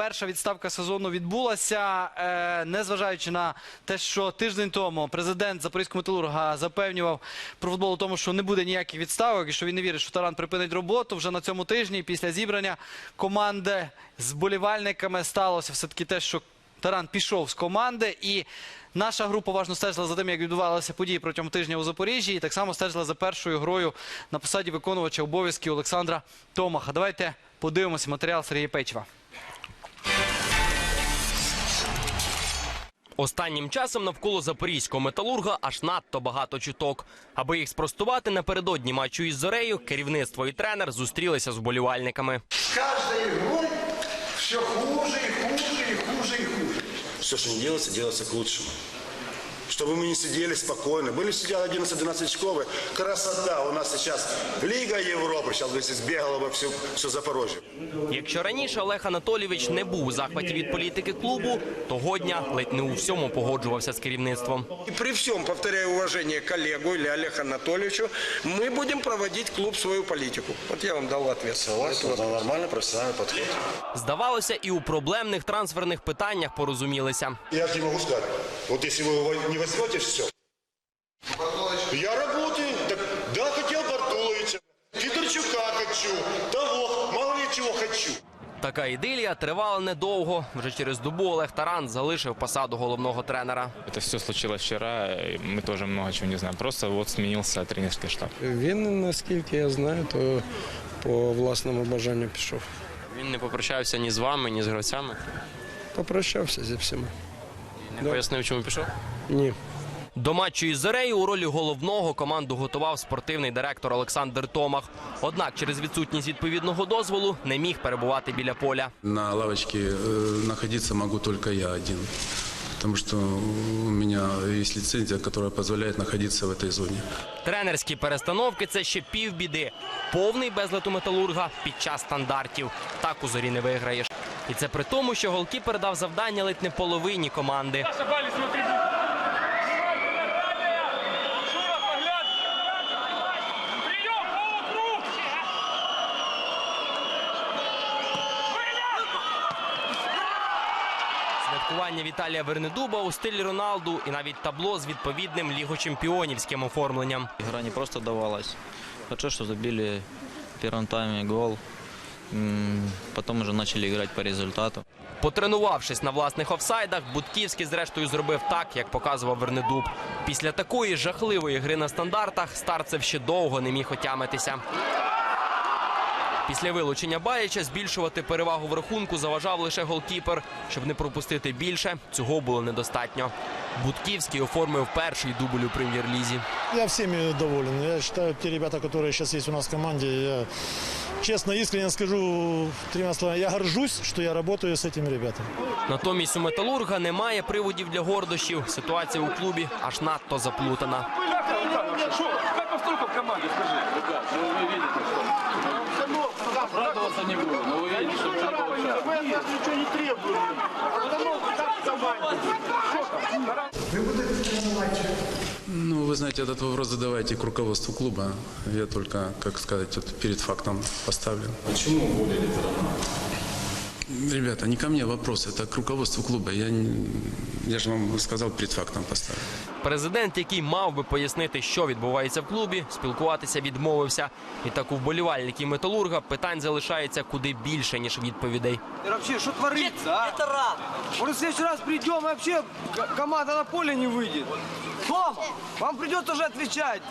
перша відставка сезону відбулася. Е, Незважаючи на те, що тиждень тому президент Запорізького металурга запевнював про футбол у тому, що не буде ніяких відставок і що він не вірить, що Таран припинить роботу. Вже на цьому тижні, після зібрання команди з болівальниками сталося все-таки те, що Таран пішов з команди, і наша група уважно стежила за тим, як відбувалися події протягом тижня у Запоріжжі, і так само стежила за першою грою на посаді виконувача обов'язків Олександра Томаха. Давайте подивимося матеріал Сергія Печева. Останнім часом навколо запорізького металурга аж надто багато чуток. Аби їх спростувати напередодні матчу із Зорею, керівництво і тренер зустрілися з вболівальниками. С каждой игрой все хуже і хуже і хуже і хуже. Все, що не делается, делается к лучшему Чтобы мы не сидели спокойно. Были сидят 11-12 очковые. Красота. У нас сейчас Лига Европы. Сейчас бы сбегала бы все, все Запорожье. Якщо раніше Олег Анатолійович не був у захваті від політики клубу, того дня ледь не у всьому погоджувався з керівництвом. И при всем, повторяю, уважении к коллегу или Олегу Анатольевичу, мы будем проводить клуб свою политику. Вот я вам дал ответ. Согласен. Это нормальный профессиональный подход. Здавалося, і у проблемних трансферних питаннях порозумілися. Я же не могу сказать. Вот если вы его не возьмете, все. Я работаю. Так, да, хотел Бартуловича. Федорчука хочу. Того. Мало ли чего хочу. Така ідилія тривала недовго. Вже через добу Олег Таран залишив посаду головного тренера. Это все случилось вчера, и мы тоже много чего не знаем. Просто вот сменился тренерский штаб. Він, наскільки я знаю, то по власному бажанню пішов. Він не попрощався ні з вами, ні з гравцями. Попрощався зі всіма. Не пояснив, чому пішов. Ні. До матчу із Зорею у ролі головного команду готував спортивний директор Олександр Томах. Однак через відсутність відповідного дозволу не міг перебувати біля поля. На лавочці знаходитися можу тільки только я один. Потому что у меня есть лицензия, которая позволяет находиться в этой зоне. Тренерські перестановки це ще півбіди. Повний безлад у металурга під час стандартів. Так у зорі не виграєш. І це при тому, що голкіпер дав завдання ледь не половині команди. Святкування Віталія Вернедуба у стилі Роналду і навіть табло з відповідним лігочемпіонівським оформленням. Игра не просто давалась. Хорошо, что забили в первом тайме гол. М, Потом уже начали играть по результату. Потренувавшись на власних офсайдах, Будківський зрештою зробив так, як показував Вернедуб. Після такої жахливої гри на стандартах старцев ще довго не міг отямитися. Після вилучення Баєча збільшувати перевагу в рахунку заважав лише голкіпер. Щоб не пропустити більше, цього було недостатньо. Будківський оформив перший дубль у прем'єр-лізі. Я всеми доволен. Я считаю, те ребята, которые сейчас есть у нас в команде, я честно, искренне скажу тремя словами, я горжусь, что я работаю с этими ребятами. Натомість у металурга немає приводів для гордощів. Ситуація у клубі аж надто заплутана. Ну, вы радоваться не буду, но уверен, что все получается. Мы от нас ничего не требуем. Вы будете принимать ну, вы знаете, этот вопрос задавайте к руководству клуба. Я только, как сказать, вот перед фактом поставлен. Почему уволили? литературно? Ребята, не ко мне вопрос, это к руководству клуба. Я, не- я же вам сказал, перед фактом поставлен. Президент, який мав би пояснити, що відбувається в клубі, спілкуватися відмовився. І так у вболівальників металурга питань залишається куди більше, ніж відповідей. Вообще, что творится, а? Это рад. Может, в следующий раз придем, и вообще к- команда на поле не выйдет. Вам придется уже отвечать.